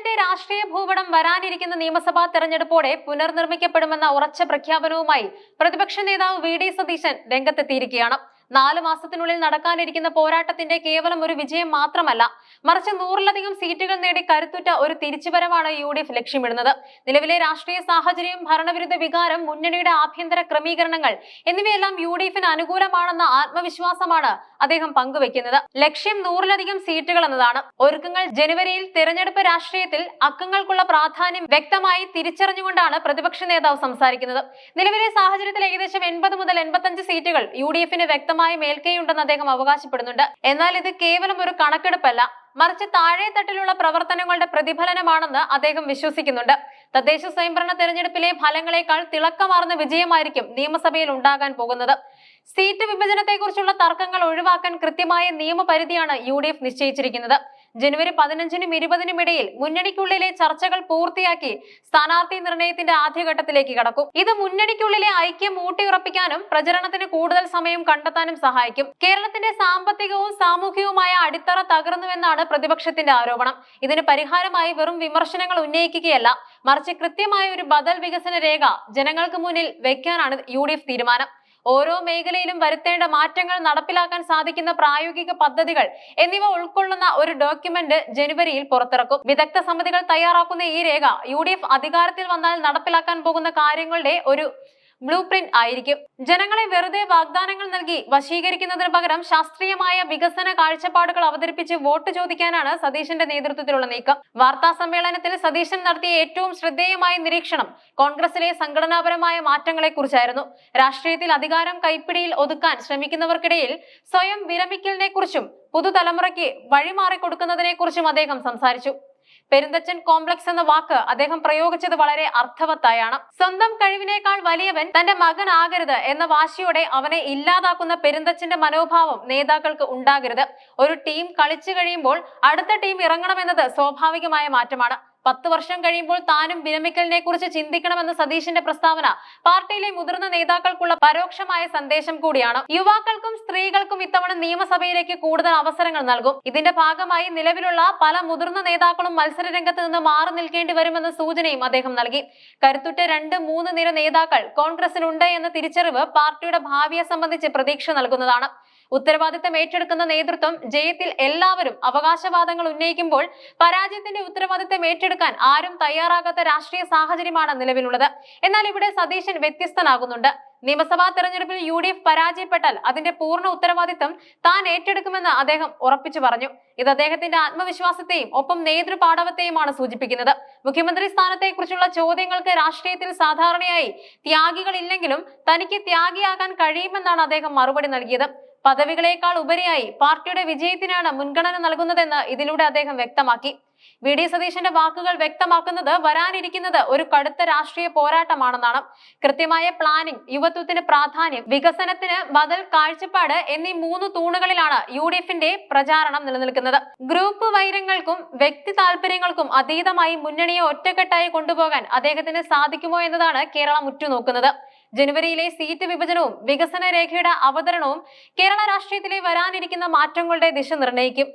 കേരളത്തിന്റെ രാഷ്ട്രീയ ഭൂപടം വരാനിരിക്കുന്ന നിയമസഭാ തെരഞ്ഞെടുപ്പോടെ പുനർനിർമ്മിക്കപ്പെടുമെന്ന ഉറച്ച പ്രഖ്യാപനവുമായി പ്രതിപക്ഷ നേതാവ് വി ഡി സതീശൻ രംഗത്തെത്തിയിരിക്കുകയാണ്. നാല് മാസത്തിനുള്ളിൽ നടക്കാനിരിക്കുന്ന പോരാട്ടത്തിന്റെ കേവലം ഒരു വിജയം മാത്രമല്ല മറിച്ച് നൂറിലധികം സീറ്റുകൾ നേടി കരുത്തുറ്റ ഒരു തിരിച്ചുവരവാണ് യു ഡി എഫ് ലക്ഷ്യമിടുന്നത്. നിലവിലെ രാഷ്ട്രീയ സാഹചര്യം ഭരണവിരുദ്ധ വികാരം മുന്നണിയുടെ ആഭ്യന്തര ക്രമീകരണങ്ങൾ എന്നിവയെല്ലാം യു ഡി എഫിന് അനുകൂലമാണെന്ന ആത്മവിശ്വാസമാണ് അദ്ദേഹം പങ്കുവെക്കുന്നത്. ലക്ഷ്യം നൂറിലധികം സീറ്റുകൾ എന്നതാണ്. ഒരുക്കങ്ങൾ ജനുവരിയിൽ തെരഞ്ഞെടുപ്പ് രാഷ്ട്രീയത്തിൽ അക്കങ്ങൾക്കുള്ള പ്രാധാന്യം വ്യക്തമായി തിരിച്ചറിഞ്ഞുകൊണ്ടാണ് പ്രതിപക്ഷ നേതാവ് സംസാരിക്കുന്നത്. നിലവിലെ സാഹചര്യത്തിൽ ഏകദേശം എൺപത് മുതൽ എൺപത്തഞ്ച് സീറ്റുകൾ യു ഡി എഫിന് വ്യക്തമായ മേൽക്കൈയുണ്ടെന്ന് അദ്ദേഹം അവകാശപ്പെടുന്നുണ്ട്. എന്നാൽ ഇത് കേവലം ഒരു കണക്കെടുപ്പല്ല. മറിച്ച് താഴെ തട്ടിലുള്ള പ്രവർത്തനങ്ങളുടെ പ്രതിഫലനമാണെന്ന് അദ്ദേഹം വിശ്വസിക്കുന്നുണ്ട്. തദ്ദേശ സ്വയംഭരണ തെരഞ്ഞെടുപ്പിലെ ഫലങ്ങളെക്കാൾ തിളക്കമാർന്ന വിജയമായിരിക്കും നിയമസഭയിൽ ഉണ്ടാകാൻ പോകുന്നത്. സീറ്റ് വിഭജനത്തെക്കുറിച്ചുള്ള തർക്കങ്ങൾ ഒഴിവാക്കാൻ കൃത്യമായ നിയമപരിധിയാണ് യു നിശ്ചയിച്ചിരിക്കുന്നത്. ജനുവരി പതിനഞ്ചിനും ഇരുപതിനും ഇടയിൽ മുന്നണിക്കുള്ളിലെ ചർച്ചകൾ പൂർത്തിയാക്കി സ്ഥാനാർത്ഥി നിർണയത്തിന്റെ ആദ്യഘട്ടത്തിലേക്ക് കടക്കും. ഇത് മുന്നണിക്കുള്ളിലെ ഐക്യം ഊട്ടിയുറപ്പിക്കാനും പ്രചരണത്തിന് കൂടുതൽ സമയം കണ്ടെത്താനും സഹായിക്കും. കേരളത്തിന്റെ സാമ്പത്തികവും സാമൂഹികവുമായ അടിത്തറ തകർന്നുവെന്നാണ് പ്രതിപക്ഷത്തിന്റെ ആരോപണം. ഇതിന് പരിഹാരമായി വെറും വിമർശനങ്ങൾ ഉന്നയിക്കുകയല്ല മറിച്ച് കൃത്യമായ ഒരു ബദൽ വികസന രേഖ ജനങ്ങൾക്ക് മുന്നിൽ വെക്കാനാണ് യു തീരുമാനം. ഓരോ മേഖലയിലും വരുത്തേണ്ട മാറ്റങ്ങൾ നടപ്പിലാക്കാൻ സാധിക്കുന്ന പ്രായോഗിക പദ്ധതികൾ എന്നിവ ഉൾക്കൊള്ളുന്ന ഒരു ഡോക്യുമെന്റ് ജനുവരിയിൽ പുറത്തിറക്കും. വിദഗ്ധ സമിതികൾ തയ്യാറാക്കുന്ന ഈ രേഖ യു അധികാരത്തിൽ വന്നാൽ നടപ്പിലാക്കാൻ പോകുന്ന കാര്യങ്ങളുടെ ഒരു ബ്ലൂ പ്രിന്റ് ആയിരിക്കും. ജനങ്ങളെ വെറുതെ വാഗ്ദാനങ്ങൾ നൽകി വശീകരിക്കുന്നതിന് പകരം ശാസ്ത്രീയമായ വികസന കാഴ്ചപ്പാടുകൾ അവതരിപ്പിച്ച് വോട്ട് ചോദിക്കാനാണ് സതീശന്റെ നേതൃത്വത്തിലുള്ള നീക്കം. വാർത്താ സമ്മേളനത്തിൽ സതീശൻ നടത്തിയ ഏറ്റവും ശ്രദ്ധേയമായ നിരീക്ഷണം കോൺഗ്രസിലെ സംഘടനാപരമായ മാറ്റങ്ങളെ കുറിച്ചായിരുന്നു രാഷ്ട്രീയത്തിൽ അധികാരം കൈപ്പിടിയിൽ ഒതുക്കാൻ ശ്രമിക്കുന്നവർക്കിടയിൽ സ്വയം വിരമിക്കലിനെ കുറിച്ചും പുതുതലമുറയ്ക്ക് വഴിമാറി കൊടുക്കുന്നതിനെ കുറിച്ചും അദ്ദേഹം സംസാരിച്ചു. പെരുന്തച്ചൻ കോംപ്ലക്സ് എന്ന വാക്ക് അദ്ദേഹം പ്രയോഗിച്ചത് വളരെ അർത്ഥവത്തായാണ്. സ്വന്തം കഴിവിനേക്കാൾ വലിയവൻ തന്റെ മകനാകരുത് എന്ന വാശിയോടെ അവനെ ഇല്ലാതാക്കുന്ന പെരുന്തച്ചന്റെ മനോഭാവം നേതാക്കൾക്ക് ഉണ്ടാകരുത്. ഒരു ടീം കളിച്ചു കഴിയുമ്പോൾ അടുത്ത ടീം ഇറങ്ങണമെന്നത് സ്വാഭാവികമായ മാറ്റമാണ്. പത്ത് വർഷം കഴിയുമ്പോൾ താനും വിരമിക്കലിനെ കുറിച്ച് ചിന്തിക്കണമെന്ന സതീഷിന്റെ പ്രസ്താവന പാർട്ടിയിലെ മുതിർന്ന നേതാക്കൾക്കുള്ള പരോക്ഷമായ സന്ദേശം കൂടിയാണ്. യുവാക്കൾക്കും സ്ത്രീകൾക്കും ഇത്തവണ നിയമസഭയിലേക്ക് കൂടുതൽ അവസരങ്ങൾ നൽകും. ഇതിന്റെ ഭാഗമായി നിലവിലുള്ള പല മുതിർന്ന നേതാക്കളും മത്സര രംഗത്ത് നിന്ന് മാറി നിൽക്കേണ്ടി വരുമെന്ന സൂചനയും അദ്ദേഹം നൽകി. കരുത്തുറ്റ രണ്ട് മൂന്ന് നിര നേതാക്കൾ കോൺഗ്രസിനുണ്ട് എന്ന തിരിച്ചറിവ് പാർട്ടിയുടെ ഭാവിയെ സംബന്ധിച്ച് പ്രതീക്ഷ നൽകുന്നതാണ്. ഉത്തരവാദിത്തം ഏറ്റെടുക്കുന്ന നേതൃത്വം ജയത്തിൽ എല്ലാവരും അവകാശവാദങ്ങൾ ഉന്നയിക്കുമ്പോൾ പരാജയത്തിന്റെ ഉത്തരവാദിത്തം ഏറ്റെടുക്കാൻ ആരും തയ്യാറാകാത്ത രാഷ്ട്രീയ സാഹചര്യമാണ് നിലവിലുള്ളത്. എന്നാൽ ഇവിടെ സതീശൻ വ്യത്യസ്തനാകുന്നുണ്ട്. നിയമസഭാ തെരഞ്ഞെടുപ്പിൽ യു ഡി എഫ് പരാജയപ്പെട്ടാൽ അതിന്റെ പൂർണ ഉത്തരവാദിത്തം താൻ ഏറ്റെടുക്കുമെന്ന് അദ്ദേഹം ഉറപ്പിച്ചു പറഞ്ഞു. ഇത് അദ്ദേഹത്തിന്റെ ആത്മവിശ്വാസത്തെയും ഒപ്പം നേതൃപാടവത്തെയുമാണ് സൂചിപ്പിക്കുന്നത്. മുഖ്യമന്ത്രി സ്ഥാനത്തെക്കുറിച്ചുള്ള ചോദ്യങ്ങൾക്ക് രാഷ്ട്രീയത്തിൽ സാധാരണയായി ത്യാഗികളില്ലെങ്കിലും തനിക്ക് ത്യാഗിയാകാൻ കഴിയുമെന്നാണ് അദ്ദേഹം മറുപടി നൽകിയത്. പദവികളെക്കാൾ ഉപരിയായി പാർട്ടിയുടെ വിജയത്തിനാണ് മുൻഗണന നൽകുന്നതെന്ന് ഇതിലൂടെ അദ്ദേഹം വ്യക്തമാക്കി. വി. ഡി. സതീശന്റെ വാക്കുകൾ വ്യക്തമാക്കുന്നത് വരാനിരിക്കുന്നത് ഒരു കടുത്ത രാഷ്ട്രീയ പോരാട്ടമാണെന്നാണ്. കൃത്യമായ പ്ലാനിംഗ് യുവത്വത്തിന് പ്രാധാന്യം വികസനത്തിന് ബദൽ കാഴ്ചപ്പാട് എന്നീ മൂന്ന് തൂണുകളിലാണ് യു ഡി എഫിന്റെ പ്രചാരണം നിലനിൽക്കുന്നത്. ഗ്രൂപ്പ് വൈരങ്ങൾക്കും വ്യക്തി താല്പര്യങ്ങൾക്കും അതീതമായി മുന്നണിയെ ഒറ്റക്കെട്ടായി കൊണ്ടുപോകാൻ അദ്ദേഹത്തിന് സാധിക്കുമോ എന്നതാണ് കേരളം ഉറ്റുനോക്കുന്നത്. ജനുവരിയിലെ സീറ്റ് വിഭജനവും വികസന രേഖയുടെ അവതരണവും കേരള രാഷ്ട്രീയത്തിലെ വരാനിരിക്കുന്ന മാറ്റങ്ങളുടെ ദിശ നിർണയിക്കും.